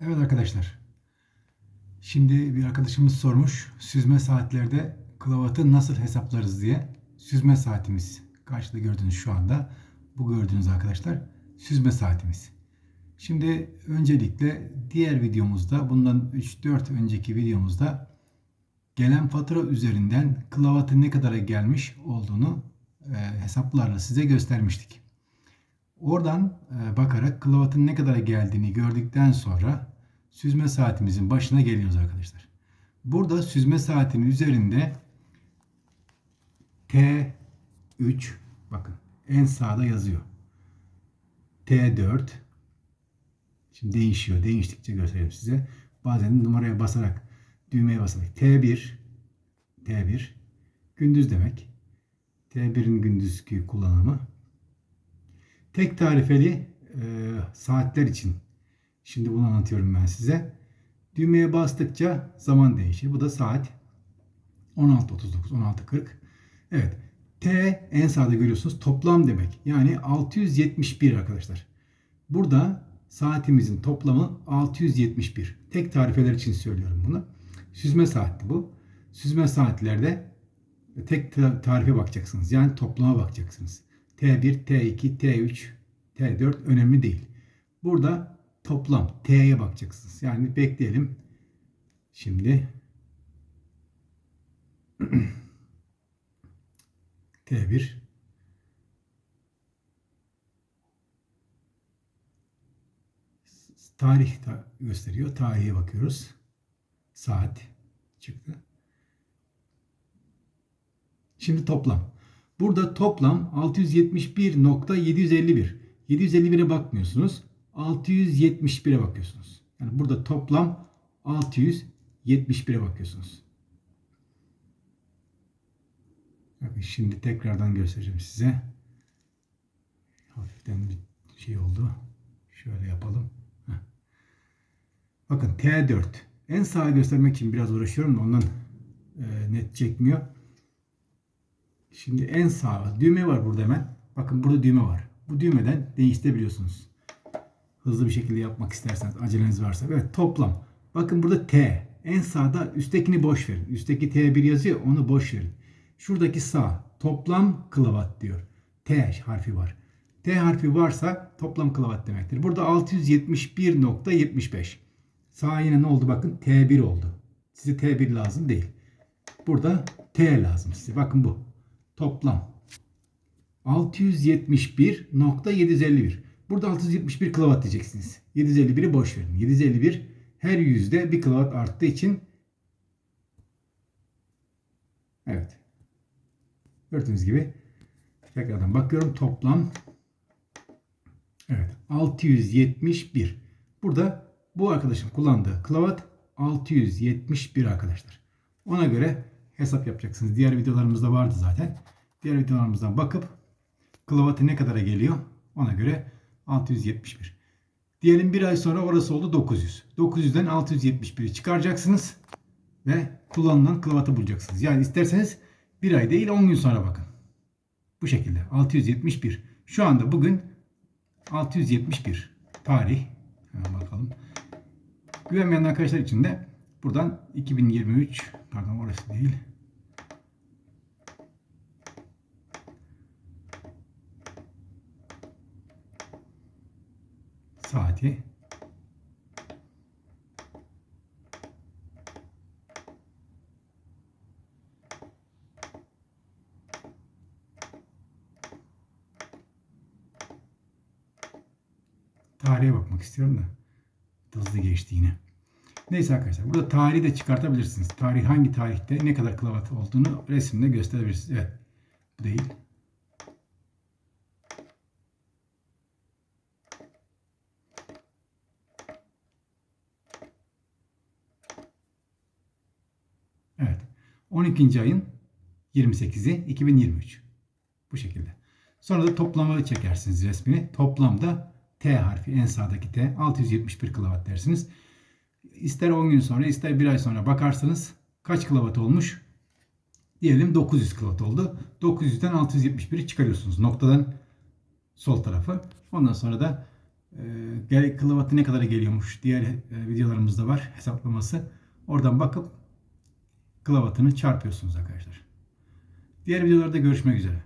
Evet arkadaşlar. Şimdi bir arkadaşımız sormuş. Süzme saatlerde klavatı nasıl hesaplarız diye. Süzme saatimiz. Karşıda gördüğünüz şu anda. Bu gördüğünüz arkadaşlar süzme saatimiz. Şimdi öncelikle diğer videomuzda bundan 3-4 önceki videomuzda gelen fatura üzerinden klavatın ne kadara gelmiş olduğunu e, hesaplarla size göstermiştik. Oradan e, bakarak klavatın ne kadar geldiğini gördükten sonra süzme saatimizin başına geliyoruz arkadaşlar. Burada süzme saatinin üzerinde T3 bakın en sağda yazıyor. T4 Şimdi değişiyor. Değiştikçe göstereyim size. Bazen numaraya basarak düğmeye basarak T1 T1 gündüz demek. T1'in gündüzki kullanımı. Tek tarifeli e, saatler için. Şimdi bunu anlatıyorum ben size. Düğmeye bastıkça zaman değişiyor. Bu da saat 16.39, 16.40. Evet. T en sağda görüyorsunuz toplam demek. Yani 671 arkadaşlar. Burada saatimizin toplamı 671. Tek tarifeler için söylüyorum bunu. Süzme saatti bu. Süzme saatlerde tek tarife bakacaksınız. Yani toplama bakacaksınız. T1, T2, T3, T4 önemli değil. Burada toplam T'ye bakacaksınız. Yani bekleyelim. Şimdi T1 tarih gösteriyor. Tarihe bakıyoruz. Saat çıktı. Şimdi toplam. Burada toplam 671.751. 751'e bakmıyorsunuz. 671'e bakıyorsunuz. Yani burada toplam 671'e bakıyorsunuz. Bakın şimdi tekrardan göstereceğim size. Hafiften bir şey oldu. Şöyle yapalım. Bakın T4. En sağa göstermek için biraz uğraşıyorum da ondan e, net çekmiyor. Şimdi en sağ düğme var burada hemen. Bakın burada düğme var. Bu düğmeden değiştirebiliyorsunuz. Hızlı bir şekilde yapmak isterseniz aceleniz varsa. Evet toplam. Bakın burada T. En sağda üsttekini boş verin. Üstteki T1 yazıyor onu boş verin. Şuradaki sağ toplam klavat diyor. T harfi var. T harfi varsa toplam klavat demektir. Burada 671.75. Sağ yine ne oldu bakın T1 oldu. Size T1 lazım değil. Burada T lazım size. Bakın bu. Toplam 671.751. Burada 671 klavat diyeceksiniz. 751'i boş verin. 751 her yüzde bir klavat arttığı için evet. Gördüğünüz gibi tekrardan bakıyorum toplam evet 671. Burada bu arkadaşın kullandığı klavat 671 arkadaşlar. Ona göre hesap yapacaksınız. Diğer videolarımızda vardı zaten. Diğer videolarımızdan bakıp klavatı ne kadara geliyor ona göre 671. Diyelim bir ay sonra orası oldu 900. 900'den 671'i çıkaracaksınız ve kullanılan klavatı bulacaksınız. Yani isterseniz bir ay değil 10 gün sonra bakın. Bu şekilde 671. Şu anda bugün 671 tarih. Hemen bakalım. Güvenmeyen arkadaşlar için de buradan 2023 pardon orası değil. Saati tarihe bakmak istiyorum da hızlı geçti yine. Neyse arkadaşlar burada tarihi de çıkartabilirsiniz. Tarih hangi tarihte ne kadar klavat olduğunu resimde gösterebilirsiniz. Evet. Bu değil. Evet. 12. ayın 28'i 2023. Bu şekilde. Sonra da toplamı çekersiniz resmini. Toplamda T harfi en sağdaki T 671 klavat dersiniz. İster 10 gün sonra ister bir ay sonra bakarsınız kaç klavat olmuş? Diyelim 900 klavat oldu. 900'den 671'i çıkarıyorsunuz. Noktadan sol tarafı. Ondan sonra da e, kilovatı ne kadar geliyormuş diğer e, videolarımızda var hesaplaması. Oradan bakıp kilovatını çarpıyorsunuz arkadaşlar. Diğer videolarda görüşmek üzere.